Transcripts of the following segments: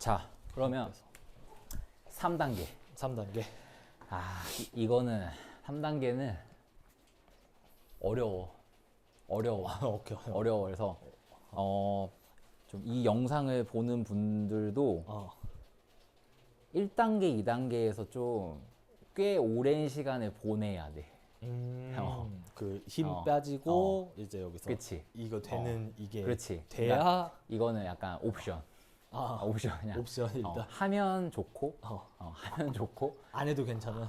자, 그러면 3단계. 3단계. 아, 이, 이거는 3단계는 어려워. 어려워. 오케이. 오케이. 어려워. 그래서 어, 좀 이 영상을 보는 분들도 어. 1단계, 2단계에서 좀 꽤 오랜 시간을 보내야 돼. 음. 어. 그힘 어. 빠지고 이제 여기서 그치? 이거 되는 이게 그렇지. 돼야 그러니까 이거는 약간 옵션. 아, 아, 옵션이야. 옵션 어, 하면 좋고, 어. 어, 하면 좋고, 안 해도 괜찮은.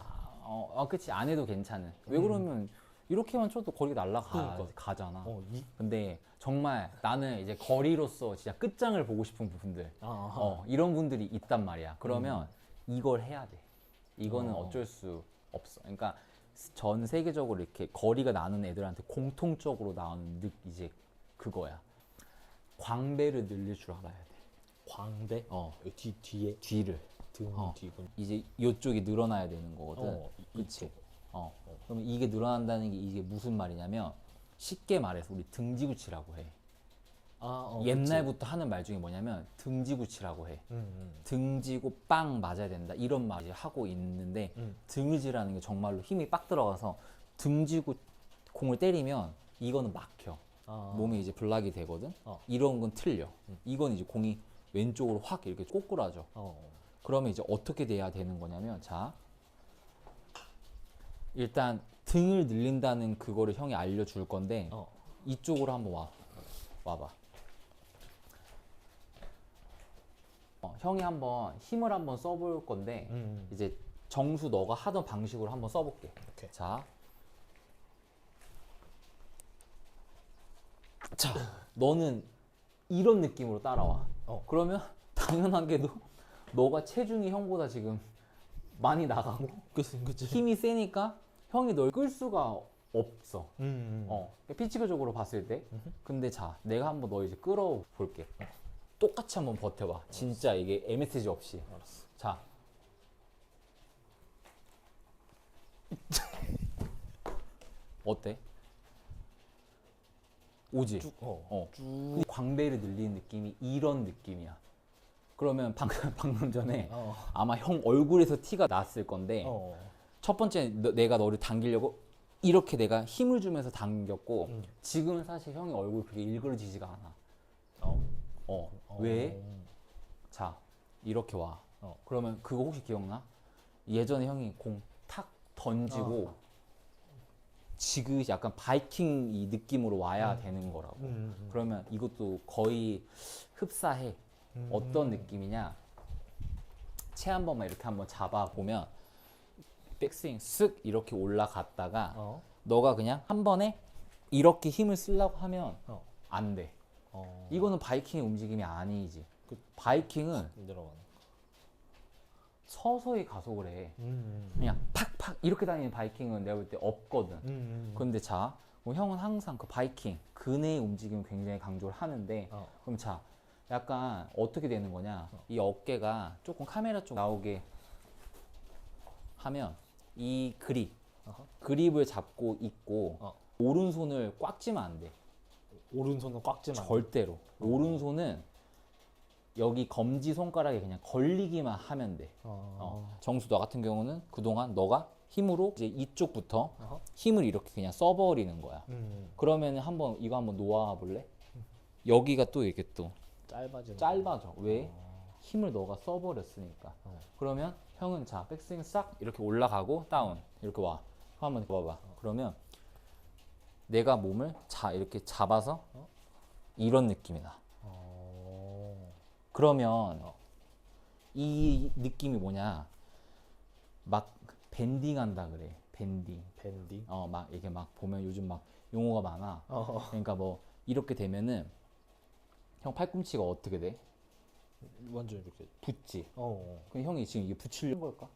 어, 어 그치 안 해도 괜찮은. 왜 그러면 이렇게만 쳐도 거리가 날라가 음. 그러니까. 가잖아. 어, 이 근데 정말 나는 이제 거리로서 진짜 끝장을 보고 싶은 분들, 아, 아. 어, 이런 분들이 있단 말이야. 그러면 이걸 해야 돼. 이거는 어. 어쩔 수 없어. 그러니까 전 세계적으로 이렇게 거리가 나는 애들한테 공통적으로 나오는 느 이제 그거야. 광배를 늘릴 줄 알아야 돼. 광배. 어, 여기 뒤 뒤에 뒤를. 등 어. 뒤분. 이제 이쪽이 늘어나야 되는 거거든. 어, 이- 그치? 이쪽. 어. 그러면 이게 늘어난다는 게 이게 무슨 말이냐면 쉽게 말해서 우리 등지구치라고 해. 아, 어, 옛날부터 하는 말 중에 뭐냐면 등지구치라고 해. 그치. 음, 음. 등지고 빵 맞아야 된다 이런 말 이제 하고 있는데 음. 등지라는 게 정말로 힘이 빡 들어가서 등지고 공을 때리면 이거는 막혀 아. 몸에 이제 블락이 되거든 어. 이런 건 틀려 이건 이제 공이 왼쪽으로 확 이렇게 꼬꾸라져 어. 그러면 이제 어떻게 돼야 되는 거냐면 자 일단 등을 늘린다는 그거를 형이 알려줄 건데 어. 이쪽으로 한번 와 와봐 어, 형이 한번 힘을 한번 써볼 건데 음. 이제 정수 너가 하던 방식으로 한번 써볼게 오케이. 자 자, 너는 이런 느낌으로 따라와. 어. 그러면 당연하게도 너가 체중이 형보다 지금 많이 나가고 그치, 그치. 힘이 세니까 형이 널 끌 수가 없어. 음, 음. 어, 피지컬적으로 봤을 때. 근데 자, 내가 한번 너 이제 끌어볼게. 똑같이 한번 버텨봐. 진짜 이게 MSG 없이. 알았어. 자. 어때? 오지? 쭉, 어. 어. 쭉. 근데 광배를 늘리는 느낌이 이런 느낌이야. 그러면 방금, 방금 전에 어. 아마 형 얼굴에서 티가 났을 건데 어. 첫 번째 너- 내가 너를 당기려고 이렇게 내가 힘을 주면서 당겼고 음. 지금은 사실 형이 얼굴 그게 일그러지지가 않아. 어. 어. 어. 왜? 자 이렇게 와. 어. 그러면 그거 혹시 기억나? 예전에 형이 공 탁 던지고 어. 지그 약간 바이킹 이 느낌으로 와야 되는 거라고. 음, 음. 그러면 이것도 거의 흡사해. 음. 어떤 느낌이냐? 채 한 번만 이렇게 한번 잡아 보면 백스윙 쓱 이렇게 올라갔다가 어. 너가 그냥 한 번에 이렇게 힘을 쓰려고 하면 어. 안 돼. 어. 이거는 바이킹의 움직임이 아니지. 그 바이킹은 내려가는. 서서히 가속을 해. 음. 이렇게 다니는 바이킹은 내가 볼 때 없거든. 음. 음. 근데 자, 뭐 형은 항상 그 바이킹, 근의 움직임을 굉장히 강조를 하는데, 어. 그럼 자, 약간 어떻게 되는 거냐? 이 어깨가 조금 카메라 쪽 나오게 하면 이 그립, 어허. 그립을 잡고 있고 어. 오른손을 꽉 쥐면 안 돼. 오른손은 꽉 돼. 절대로. 오른손은 여기 검지 손가락에 그냥 걸리기만 하면 돼. 어. 어. 정수 너 같은 경우는 그동안 너가 힘으로 이제 이쪽부터 어허. 힘을 이렇게 그냥 써버리는 거야. 음. 그러면 한번 이거 한번 놓아 볼래? 여기가 또 이렇게 또 짧아지는. 짧아져. 왜? 힘을 너가 써버렸으니까. 어. 그러면 형은 자 백스윙 싹 이렇게 올라가고 다운 이렇게 와. 형 한번 봐봐. 그러면 내가 몸을 자 이렇게 잡아서 어? 이런 느낌이 나. 어. 그러면 이 느낌이 뭐냐? 막 밴딩한다 그래. 밴딩. 밴딩. 어 막 이게 막 보면 요즘 막 용어가 많아. 어. 그러니까 뭐 이렇게 되면은 형 팔꿈치가 어떻게 돼? 완전 이렇게. 붙지. 어. 그럼 형이 지금 이게 붙이려는 걸까?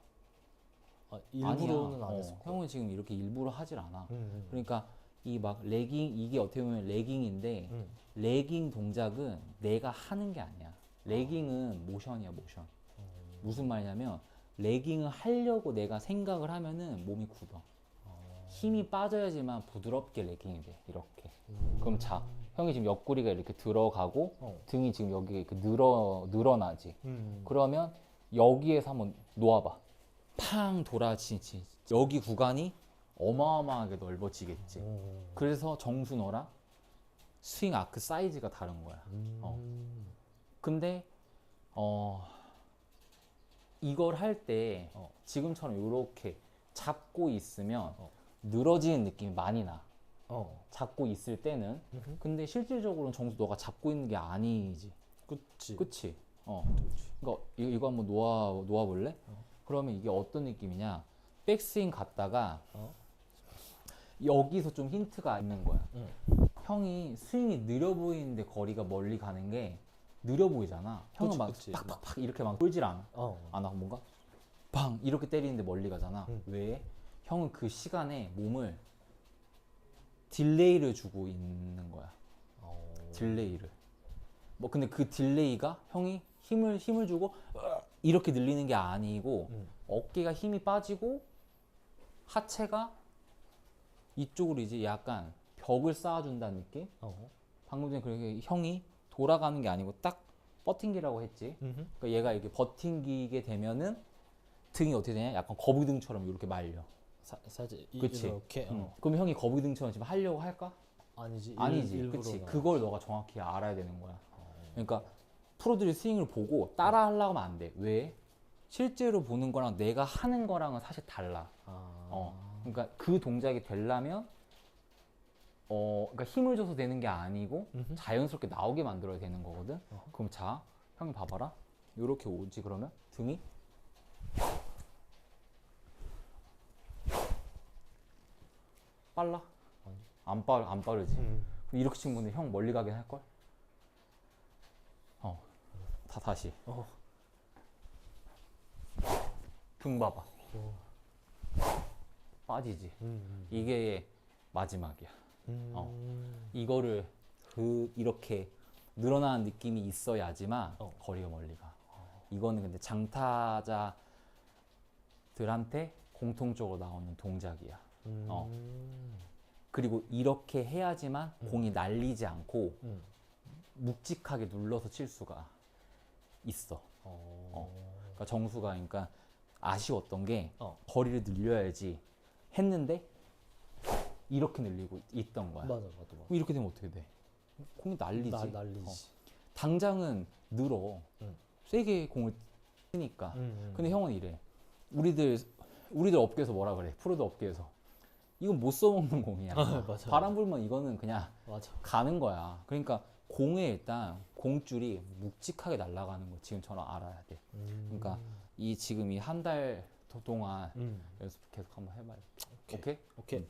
아, 일부러는 아니야. 안 어, 했을 거야. 형은 지금 이렇게 일부러 하질 않아. 음, 음. 그러니까 이 막 레깅 이게 어떻게 보면 레깅인데 음. 레깅 동작은 내가 하는 게 아니야. 레깅은 모션이야 모션. 무슨 말이냐면 레깅을 하려고 내가 생각을 하면은 몸이 굳어. 힘이 빠져야지만 부드럽게 레깅이 돼 이렇게. 그럼 자 형이 지금 옆구리가 이렇게 들어가고 어. 등이 지금 여기 이렇게 늘어 늘어나지. 음. 그러면 여기에서 한번 놓아봐. 팡 돌아지지. 여기 구간이 어마어마하게 넓어지겠지. 오. 그래서 정수 너랑 스윙 아크 사이즈가 다른 거야. 음. 어. 근데 어 이걸 할 때 어. 지금처럼 이렇게 잡고 있으면 어. 늘어지는 느낌이 많이 나. 어. 잡고 있을 때는. 음흠. 근데 실질적으로는 정수 너가 잡고 있는 게 아니지. 그치. 그치? 어. 그치. 이거 이거, 이거 한번 놓아 놓아 볼래? 어. 그러면 이게 어떤 느낌이냐? 백스윙 갔다가 어. 여기서 좀 힌트가 있는 거야. 응. 형이 스윙이 느려 보이는데 거리가 멀리 가는 게 느려 보이잖아. 형은 그치, 막 그치. 팍팍팍 이렇게 막 돌질 않아. 어. 안 하고 뭔가 방 이렇게 때리는데 멀리 가잖아. 응. 왜? 형은 그 시간에 몸을 딜레이를 주고 있는 거야. 어. 딜레이를. 뭐 근데 그 딜레이가 형이 힘을 힘을 주고 이렇게 늘리는 게 아니고 응. 어깨가 힘이 빠지고 하체가 이쪽으로 이제 약간 벽을 쌓아준다는 느낌? 어. 방금 전에 그렇게 형이 돌아가는 게 아니고 딱 버팅기라고 했지. 음흠. 그러니까 얘가 이렇게 버팅기게 되면은 등이 어떻게 되냐? 약간 거북등처럼 이렇게 말려. 사, 살짝 이- 그치? 이렇게 응. 어. 그럼 형이 거북등처럼 지금 하려고 할까? 아니지. 일- 아니지. 그치? 그걸 너가 정확히 알아야 되는 거야. 어. 그러니까 프로들이 스윙을 보고 따라 하려고 하면 안 돼. 왜? 실제로 보는 거랑 내가 하는 거랑은 사실 달라. 아. 어. 그러니까 그 동작이 되려면 어, 그러니까 힘을 줘서 되는 게 아니고 음흠. 자연스럽게 나오게 만들어야 되는 거거든. 어허. 그럼 자, 형이 봐봐라. 요렇게 오지 그러면 등이 빨라? 아니. 안 빠르 안 빠르지. 음. 그럼 이렇게 치면 근데 형 멀리 가긴 할 걸. 어, 다 다시 어. 등 봐봐. 어. 빠지지. 음. 이게 마지막이야. 음. 어. 이거를 그 이렇게 늘어나는 느낌이 있어야지만 어. 거리가 멀리 가. 이거는 근데 장타자들한테 공통적으로 나오는 동작이야. 음. 어. 그리고 이렇게 해야지만 음. 공이 날리지 않고 음. 묵직하게 눌러서 칠 수가 있어. 어. 그러니까 정수가 그러니까 아쉬웠던 게 어. 거리를 늘려야지 했는데 이렇게 늘리고 있던 거야. 맞아, 맞아, 맞아. 이렇게 되면 어떻게 돼? 공이 날리지. 나, 날리지. 어. 당장은 늘어. 응. 세게 공을 치니까. 음, 음. 근데 형은 이래. 우리들 우리들 업계에서 뭐라 그래? 프로들 업계에서 이건 못 써먹는 공이야. 아, 맞아. 바람 불면 이거는 그냥 맞아. 가는 거야. 그러니까 공에 일단 공줄이 묵직하게 날아가는 거 지금처럼 알아야 돼. 음. 그러니까 이 지금 이 한 달 동안 음. 연습 계속 한번 해봐요. 오케이. 오케이? 오케이.